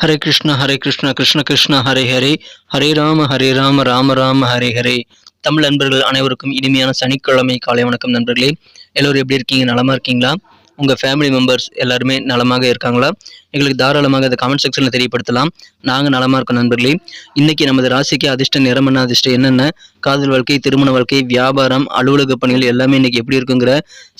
ஹரே கிருஷ்ணா ஹரே கிருஷ்ண கிருஷ்ண கிருஷ்ண ஹரே ஹரே. ஹரே ராம ஹரே ராம ராம ராம ஹரே ஹரே. தமிழ் நண்பர்கள் அனைவருக்கும் இனிமையான சனிக்கிழமை காலை வணக்கம் நண்பர்களே. எல்லோரும் எப்படி இருக்கீங்க? நலமா இருக்கீங்களா? உங்கள் ஃபேமிலி மெம்பர்ஸ் எல்லாருமே நலமாக இருக்காங்களா? எங்களுக்கு தாராளமாக அதை கமெண்ட் செக்ஷனில் தெரியப்படுத்தலாம். நாங்கள் நலமாக இருக்கோம் நண்பர்களே. இன்னைக்கு நமது ராசிக்கு அதிர்ஷ்ட நிறமன அதிர்ஷ்டம் என்னென்ன? காதல் வாழ்க்கை திருமண வாழ்க்கை வியாபாரம் அலுவலக பணிகள் எல்லாமே இன்னைக்கு எப்படி இருக்குங்கிற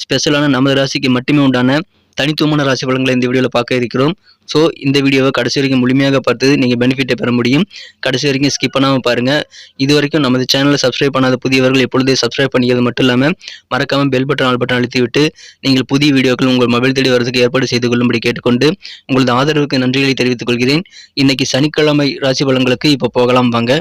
ஸ்பெஷலான நமது ராசிக்கு மட்டுமே உண்டான தனித்துவமான ராசி பலன்களை இந்த வீடியோவில் பார்க்க இருக்கிறோம். ஸோ இந்த வீடியோவை கடைசி வரைக்கும் முழுமையாக பார்த்து நீங்கள் பெனிஃபிட்டை பெற முடியும். கடைசி வரைக்கும் ஸ்கிப் பண்ணாமல் பாருங்கள் இது வரைக்கும் நமது சேனலை சப்ஸ்கிரைப் பண்ணாத புதியவர்கள் எப்பொழுதே சப்ஸ்கிரைப் பண்ணிக்கிறது மட்டும் இல்லாமல் மறக்காமல் பெல் பட்டன் ஆல் பட்டன் அழுத்தி விட்டு நீங்கள் புதிய வீடியோக்கள் உங்கள் மொபைல் தேடி வரதுக்கு ஏற்பாடு செய்து கொள்ளும்படி கேட்டுக்கொண்டு உங்களது ஆதரவுக்கு நன்றிகளை தெரிவித்துக் கொள்கிறேன். இன்னைக்கு சனிக்கிழமை ராசி பலன்களுக்கு இப்போ போகலாம் வாங்க.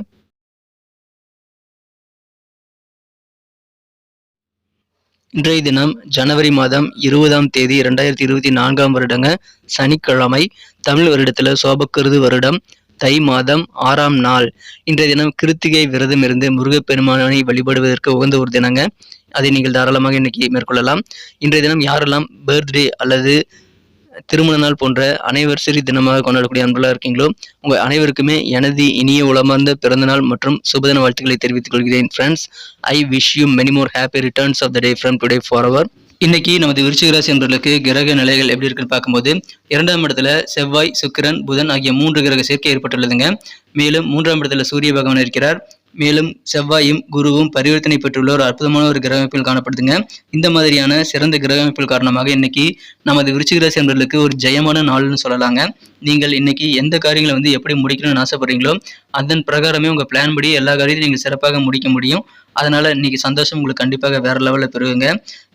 இன்றைய தினம் ஜனவரி மாதம் இருபதாம் தேதி இரண்டாயிரத்தி இருபத்தி நான்காம் வருடங்க சனிக்கிழமை தமிழ் வருடத்தில் சோபக்கிருது வருடம் தை மாதம் ஆறாம் நாள். இன்றைய தினம் கிருத்திகை விரதம் இருந்து முருகப்பெருமானை வழிபடுவதற்கு உகந்த ஒரு தினங்க. அதை நீங்கள் தாராளமாக இன்னைக்கு மேற்கொள்ளலாம். இன்றைய தினம் யாரெல்லாம் பர்த்டே அல்லது திருமண நாள் போன்ற அனைவர்சரி தினமாக கொண்டாடக்கூடிய அன்புலாம் இருக்கீங்களோ உங்கள் அனைவருக்குமே எனது இனிய உளமார்ந்த பிறந்தநாள் மற்றும் சுபதின வாழ்த்துக்களை தெரிவித்துக் கொள்கிறேன். Friends I wish you many more happy returns of the day from today for our இன்னைக்கு நமது விருச்சிக ராசி என்பவர்களுக்கு கிரக நிலைகள் எப்படி இருக்குன்னு பார்க்கும்போது இரண்டாம் இடத்துல செவ்வாய் சுக்கிரன் புதன் ஆகிய மூன்று கிரக சேர்க்கை ஏற்பட்டுள்ளதுங்க. மேலும் மூன்றாம் இடத்துல சூரிய பகவான் இருக்கிறார். மேலும் செவ்வாயும் குருவும் பரிவர்த்தனை பெற்றுள்ள ஒரு அற்புதமான ஒரு கிரக அமைப்பில் காணப்படுதுங்க. இந்த மாதிரியான சிறந்த கிரக அமைப்பில் காரணமாக இன்னைக்கு நமது விருச்சிக ராசி ஒரு ஜெயமான நாள்னு சொல்லலாங்க. நீங்கள் இன்னைக்கு எந்த காரியங்களை வந்து எப்படி முடிக்கணும்னு ஆசைப்படுறீங்களோ அதன் பிரகாரமே உங்கள் பிளான் படி எல்லா காரியத்தையும் நீங்கள் சிறப்பாக முடிக்க முடியும். அதனால் இன்றைக்கி சந்தோஷம் உங்களுக்கு கண்டிப்பாக வேறு லெவலில் பெறுவீங்க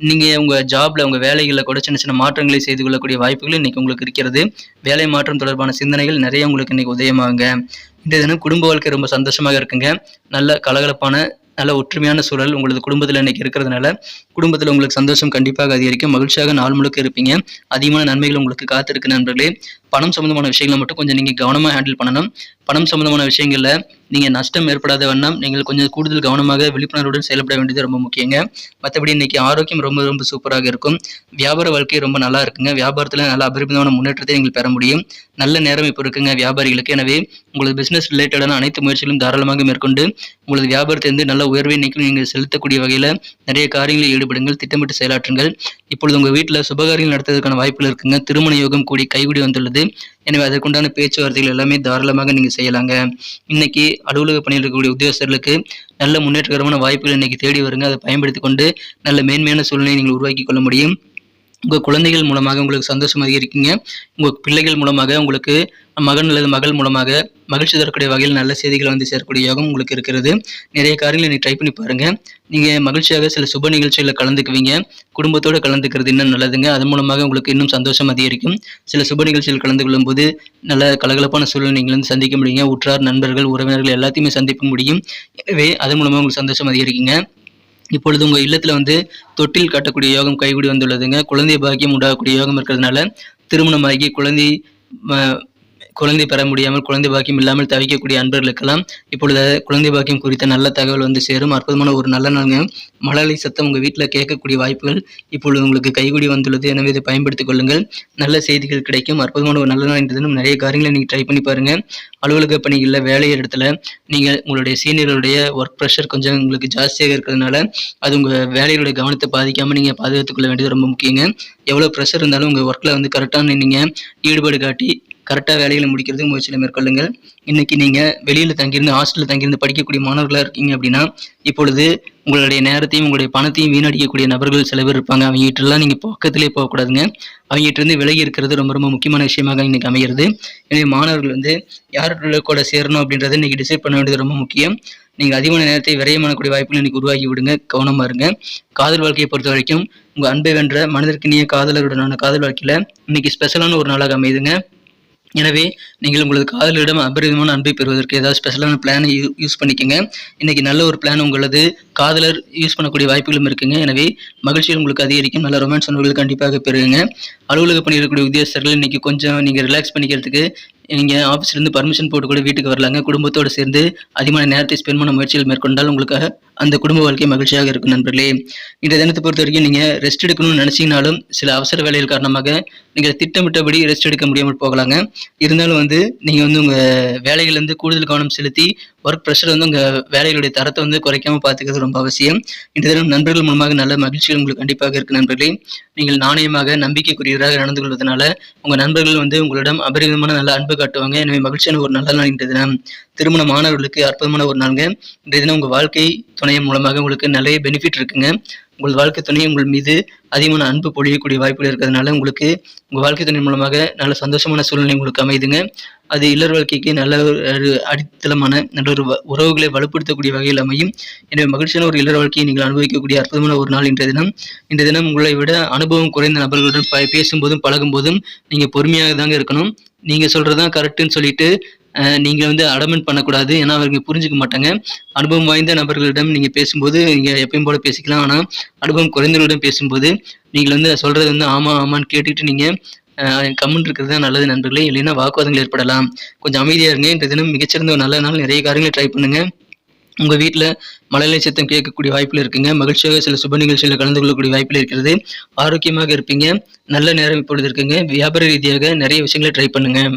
நீங்கள் உங்கள் ஜாப்பில் உங்கள் வேலைகளில் கூட சின்ன சின்ன மாற்றங்களை செய்து கொள்ளக்கூடிய வாய்ப்புகள் இன்றைக்கி உங்களுக்கு இருக்கிறது. வேலை மாற்றம் தொடர்பான சிந்தனைகள் நிறைய உங்களுக்கு இன்றைக்கி உதயமாகுங்க. இந்த தினம் குடும்ப வாழ்க்கை ரொம்ப சந்தோஷமாக இருக்குங்க. நல்ல கலகலப்பான நல்ல ஒற்றுமையான சூழல் உங்களது குடும்பத்தில் இன்னைக்கு இருக்கிறதுனால குடும்பத்தில் உங்களுக்கு சந்தோஷம் கண்டிப்பாக அதிகரிக்கும். மகிழ்ச்சியாக நாள் முழுக்க இருப்பீங்க. அதிகமான நன்மைகள் உங்களுக்கு காத்திருக்கு நண்பர்களே. பணம் சம்மந்தமான விஷயங்களை மட்டும் கொஞ்சம் நீங்கள் கவனமாக ஹேண்டில் பண்ணணும். பணம் சம்மந்தமான விஷயங்களில் நீங்கள் நஷ்டம் ஏற்படாத வண்ணம் நீங்கள் கொஞ்சம் கூடுதல் கவனமாக விழிப்புணர்வுடன் செயல்பட வேண்டியது ரொம்ப முக்கியங்க. மற்றபடி இன்னைக்கு ஆரோக்கியம் ரொம்ப ரொம்ப சூப்பராக இருக்கும். வியாபார வாழ்க்கை ரொம்ப நல்லா இருக்குங்க. வியாபாரத்தில் நல்ல அபரிமிதமான முன்னேற்றத்தை நீங்கள் பெற முடியும். நல்ல நேரம் இப்போ இருக்குங்க வியாபாரிகளுக்கு. எனவே உங்களது பிஸ்னஸ் ரிலேட்டடான அனைத்து முயற்சிகளும் தாராளமாக மேற்கொண்டு உங்களது வியாபாரத்திலிருந்து நல்ல உயர்வை நீக்கி நீங்கள் செலுத்தக்கூடிய வகையில் நிறைய காரியங்களில் ஈடுபடுங்கள் திட்டமிட்டு செயலாற்றுங்கள். இப்பொழுது உங்கள் வீட்டில் சுபகாரியங்கள் நடத்துவதற்கான வாய்ப்புகள் இருக்குங்க. திருமண யோகம் கூடி கைகூடி வந்துள்ளது. எனவே அதற்குண்டான பேச்சுவார்த்தைகள் எல்லாமே தாராளமாக நீங்கள் செய்யலாங்க. இன்னைக்கு அலுவலக பணியில் இருக்கக்கூடிய உத்தியோகஸ்தர்களுக்கு நல்ல முன்னேற்றகரமான வாய்ப்புகள் இன்னைக்கு தேடி வருங்க. அதை பயன்படுத்தி கொண்டு நல்ல மேன்மையான சூழ்நிலையை நீங்கள் உருவாக்கி கொள்ள முடியும். உங்கள் குழந்தைகள் மூலமாக உங்களுக்கு சந்தோஷம் அதிகரிக்குங்க. உங்கள் பிள்ளைகள் மூலமாக உங்களுக்கு மகன் அல்லது மகள் மூலமாக மகிழ்ச்சி தரக்கூடிய வகையில் நல்ல செய்திகளை வந்து சேரக்கூடிய யோகம் உங்களுக்கு இருக்கிறது. நிறைய காரியங்களை நீங்கள் ட்ரை பண்ணி பாருங்கள் நீங்கள் மகிழ்ச்சியாக சில சுப நிகழ்ச்சிகளில் கலந்துக்குவீங்க. குடும்பத்தோடு கலந்துக்கிறது இன்னும் நல்லதுங்க. அதன் மூலமாக உங்களுக்கு இன்னும் சந்தோஷம் அதிகரிக்கும். சில சுப நிகழ்ச்சிகள் கலந்து கொள்ளும்போது நல்ல கலகலப்பான சூழல் நீங்கள் வந்து சந்திக்க முடியுங்க. உற்றார் நண்பர்கள் உறவினர்கள் எல்லாத்தையுமே சந்திக்க முடியும். எனவே அதன் மூலமாக உங்களுக்கு சந்தோஷம் அதிகரிக்குங்க. இப்பொழுது உங்கள் இல்லத்தில் வந்து தொட்டில் கட்டக்கூடிய யோகம் கைகூடி வந்துள்ளதுங்க. குழந்தை பாக்கியம் உண்டாகக்கூடிய யோகம் இருக்கிறதுனால திருமணமாகி குழந்தை குழந்தை பெற முடியாமல் குழந்தை பாக்கியம் இல்லாமல் தவிக்கக்கூடிய அன்பர்களுக்கெல்லாம் இப்பொழுது குழந்தை பாக்கியம் குறித்த நல்ல தகவல் வந்து சேரும். அற்புதமான ஒரு நல்ல நாளுங்க. மழலை சத்தம் உங்கள் வீட்டில் கேட்கக்கூடிய வாய்ப்புகள் இப்பொழுது உங்களுக்கு கைகூடி வந்துள்ளது. எனவே இதை பயன்படுத்திக் கொள்ளுங்கள். நல்ல செய்திகள் கிடைக்கும். அற்புதமான ஒரு நல்ல நாள் இன்று நிறைய காரியங்களை நீங்கள் ட்ரை பண்ணி பாருங்கள் அலுவலக பணிகளில் வேலை இடத்துல நீங்கள் உங்களுடைய சீனியர்களுடைய ஒர்க் ப்ரெஷர் கொஞ்சம் உங்களுக்கு ஜாஸ்தியாக இருக்கிறதுனால அது உங்கள் வேலைகளுடைய கவனத்தை பாதிக்காமல் நீங்கள் பாதுகாத்துக் கொள்ள வேண்டியது ரொம்ப முக்கியங்க. எவ்வளோ ப்ரெஷர் இருந்தாலும் உங்கள் ஒர்க்கில் வந்து கரெக்டான நீங்கள் ஈடுபாடு காட்டி கரெக்டாக வேலைகளை முடிக்கிறதுக்கு முயற்சியில் மேற்கொள்ளுங்கள். இன்னைக்கு நீங்கள் வெளியில் தங்கியிருந்து ஹாஸ்டலில் தங்கியிருந்து படிக்கக்கூடிய மாணவர்களாக இருக்கீங்க அப்படின்னா இப்பொழுது உங்களுடைய நேரத்தையும் உங்களுடைய பணத்தையும் வீணடிக்கக்கூடிய நபர்கள் சில பேர் இருப்பாங்க. அவங்ககிட்டலாம் நீங்கள் பக்கத்திலே போகக்கூடாதுங்க. அவங்ககிட்டருந்து விலகி இருக்கிறது ரொம்ப ரொம்ப முக்கியமான விஷயமாக இன்னைக்கு அமைகிறது. எனவே மாணவர்கள் வந்து யாருடைய கூட சேரணும் அப்படின்றத இன்னைக்கு டிசைட் பண்ண வேண்டியது ரொம்ப முக்கியம். நீங்கள் அதிகமான நேரத்தை விரயம் பண்ணக்கூடிய வாய்ப்புகள் இன்னைக்கு உருவாக்கி விடுங்க. கவனமாக இருங்க. காதல் வாழ்க்கையை பொறுத்த வரைக்கும் உங்கள் அன்பை வென்ற மனதிற்கு நீ காதலருடனான காதல் வாழ்க்கையில் இன்னைக்கு ஸ்பெஷலான ஒரு நாளாக அமையுதுங்க. எனவே நீங்கள் உங்களது காதலிடம் அபரிதமான அன்பை பெறுவதற்கு ஏதாவது ஸ்பெஷலான பிளானை யூ யூஸ் பண்ணிக்கோங்க. இன்றைக்கி நல்ல ஒரு பிளான் உங்களது காதலர் யூஸ் பண்ணக்கூடிய வாய்ப்புகளும் இருக்குங்க. எனவே மகிழ்ச்சிகள் உங்களுக்கு அதிகரிக்கும். நல்ல ரொமான்ஸ் உணவுகள் கண்டிப்பாக பெறுங்க. அலுவலக பணியிருக்கக்கூடிய உத்தியோகஸ்தர்கள் கொஞ்சம் நீங்கள் ரிலாக்ஸ் பண்ணிக்கிறதுக்கு நீங்கள் ஆஃபீஸ்லேருந்து பர்மிஷன் போட்டு கூட வீட்டுக்கு வரலாங்க. குடும்பத்தோடு சேர்ந்து அதிகமான நேரத்தை ஸ்பெண்ட் பண்ண முயற்சிகள் மேற்கொண்டால் உங்களுக்காக அந்த குடும்ப வாழ்க்கை மகிழ்ச்சியாக இருக்கும் நண்பர்களே. இந்த தினத்தை பொறுத்த வரைக்கும் நீங்கள் ரெஸ்ட் எடுக்கணும்னு நினச்சிங்கனாலும் சில அவசர வேலைகள் காரணமாக நீங்கள் திட்டமிட்டபடி ரெஸ்ட் எடுக்க முடியாமல் போகலாங்க. இருந்தாலும் வந்து நீங்கள் வந்து உங்கள் வேலைகள்லேருந்து கூடுதல் கவனம் செலுத்தி ஒர்க் ப்ரெஷர் வந்து உங்கள் வேலைகளுடைய தரத்தை வந்து குறைக்காமல் பார்த்துக்கிறது ரொம்ப அவசியம். இந்த தினம் நண்பர்கள் மூலமாக நல்ல மகிழ்ச்சிகள் உங்களுக்கு கண்டிப்பாக இருக்கு நண்பர்களே. நீங்கள் நாணயமாக நம்பிக்கைக்குரியவராக நடந்து கொள்வதனால உங்கள் நண்பர்கள் வந்து உங்களிடம் அபரிதமான நல்ல அன்பு காட்டுவாங்க. எனவே மகிழ்ச்சியான ஒரு நல்ல நாள் இன்றைய தினம். திருமண மாணவர்களுக்கு அற்புதமான ஒரு நாளுங்க. இன்றைய தினம் உங்கள் வாழ்க்கை துணையின் மூலமாக உங்களுக்கு நிறைய பெனிஃபிட் இருக்குங்க. உங்கள் வாழ்க்கை துணை உங்கள் மீது அதிகமான அன்பு பொழியக்கூடிய வாய்ப்புகள் இருக்கிறதுனால உங்களுக்கு உங்கள் வாழ்க்கை துணை மூலமாக நல்ல சந்தோஷமான சூழ்நிலை உங்களுக்கு அமைதுங்க. அது இல்லர் வாழ்க்கைக்கு நல்ல ஒரு அடித்தளமான நல்ல ஒரு உறவுகளை வலுப்படுத்தக்கூடிய வகையில் அமையும். எனவே மகிழ்ச்சியான ஒரு இல்லற வாழ்க்கையை நீங்கள் அனுபவிக்கக்கூடிய அற்புதமான ஒரு நாள் இன்றைய தினம். இன்றைய தினம் உங்களை விட அனுபவம் குறைந்த நபர்களுடன் ப- பேசும்போதும் பழகும்போதும் நீங்கள் பொறுமையாக தாங்க இருக்கணும். நீங்கள் சொல்கிறது தான் கரெக்டுன்னு சொல்லிட்டு நீங்கள் வந்து அடமெண்ட் பண்ணக்கூடாது. ஏன்னா அவங்க புரிஞ்சுக்க மாட்டாங்க. அனுபவம் வாய்ந்த நபர்களிடம் நீங்கள் பேசும்போது நீங்கள் எப்பயும் போல பேசிக்கலாம். ஆனால் அனுபவம் குறைந்தவர்களிடம் பேசும்போது நீங்கள் வந்து சொல்கிறது வந்து ஆமாம் ஆமான்னு கேட்டுக்கிட்டு நீங்கள் கம்முன் இருக்கிறது தான் நல்லது நண்பர்களே. இல்லைன்னா வாக்குவாதங்கள் ஏற்படலாம். கொஞ்சம் அமைதியாக இருங்க. இந்த தினம் மிகச்சிறந்த ஒரு நல்ல நாள். நிறைய காரியங்களை ட்ரை பண்ணுங்க. உங்கள் வீட்டில் மழலை சத்தம் கேட்கக்கூடிய வாய்ப்பில் இருக்குங்க. மகிழ்ச்சியாக சில சுப நிகழ்ச்சியில் கலந்து கொள்ளக்கூடிய வாய்ப்பில் இருக்கிறது. ஆரோக்கியமாக இருப்பீங்க. நல்ல நேரம் இப்பொழுது இருக்குங்க. வியாபார ரீதியாக நிறைய விஷயங்களை ட்ரை பண்ணுங்கள்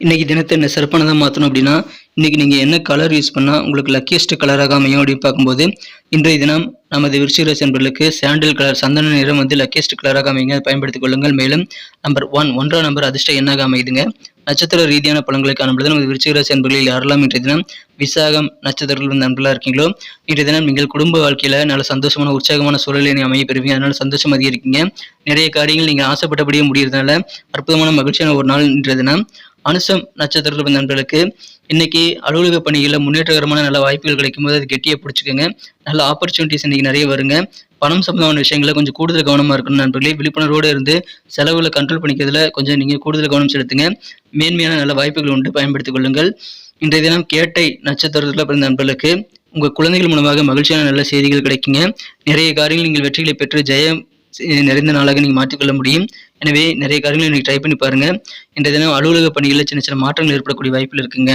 இன்னைக்கு தினத்தை என்ன சிறப்பானதாக மாற்றணும் அப்படின்னா இன்னைக்கு நீங்கள் என்ன கலர் யூஸ் பண்ணால் உங்களுக்கு லக்கியஸ்ட் கலராக அமையும் அப்படின்னு பார்க்கும்போது இன்றைய தினம் நமது விருச்சிகராசி நண்பர்களுக்கு சாண்டில் கலர் சந்தன நிறம் வந்து லக்கியஸ்ட் கலராக அமைங்க பயன்படுத்திக் கொள்ளுங்கள். மேலும் நம்பர் ஒன் ஒன்றாம் நம்பர் அதிர்ஷ்ட எண்ணாக அமைதுங்க நட்சத்திர ரீதியான பலன்களை காணும்பொழுது நமது விருச்சிகராசி என்பர்களில் யாரெல்லாம் இன்றைய தினம் விசாகம் நட்சத்திரங்கள் வந்து நண்பர்களாக இருக்கீங்களோ இன்றைய தினம் நீங்கள் குடும்ப வாழ்க்கையில் நல்ல சந்தோஷமான உற்சாகமான சூழலை அமைய பெறுவீங்க. அதனால சந்தோஷம் அதிகரிக்கீங்க நிறைய காரியங்கள் நீங்கள் ஆசைப்பட்டபடியே முடியறதுனால அற்புதமான மகிழ்ச்சியான ஒரு நாள் இன்றைய தினம். அனுசம் நட்சத்திரத்தில் பிறந்த நண்பர்களுக்கு இன்னைக்கு அலுவலக பணிகளில் முன்னேற்றகரமான நல்ல வாய்ப்புகள் கிடைக்கும் போது அது கெட்டியாக பிடிச்சிக்கோங்க. நல்ல ஆப்பர்ச்சுனிட்டிஸ் இன்னைக்கு நிறைய வருங்க. பணம் சம்பந்தமான விஷயங்களை கொஞ்சம் கூடுதல் கவனமாக இருக்கணும் நண்பர்களே விழிப்புணர்வோடு இருந்து செலவுகளை கண்ட்ரோல் பண்ணிக்கிறதுல கொஞ்சம் நீங்கள் கூடுதல் கவனம் செலுத்துங்க. மேன்மையான நல்ல வாய்ப்புகள் உண்டு பயன்படுத்திக் கொள்ளுங்கள். இன்றைய தினம் கேட்டை நட்சத்திரத்தில் பிறந்த நண்பர்களுக்கு உங்கள் குழந்தைகள் மூலமாக மகிழ்ச்சியான நல்ல செய்திகள் கிடைக்குங்க. நிறைய காரியங்கள் நீங்கள் வெற்றிகளை பெற்று ஜெயம் நிறைந்த நாளாக நீங்கள் மாற்றிக்கொள்ள முடியும். எனவே நிறைய காரியங்களை நீங்கள் ட்ரை பண்ணி பாருங்கள் இன்றைய தினம் அலுவலக பணிகளில் சின்ன சின்ன மாற்றங்கள் ஏற்படக்கூடிய வாய்ப்புகள் இருக்குங்க.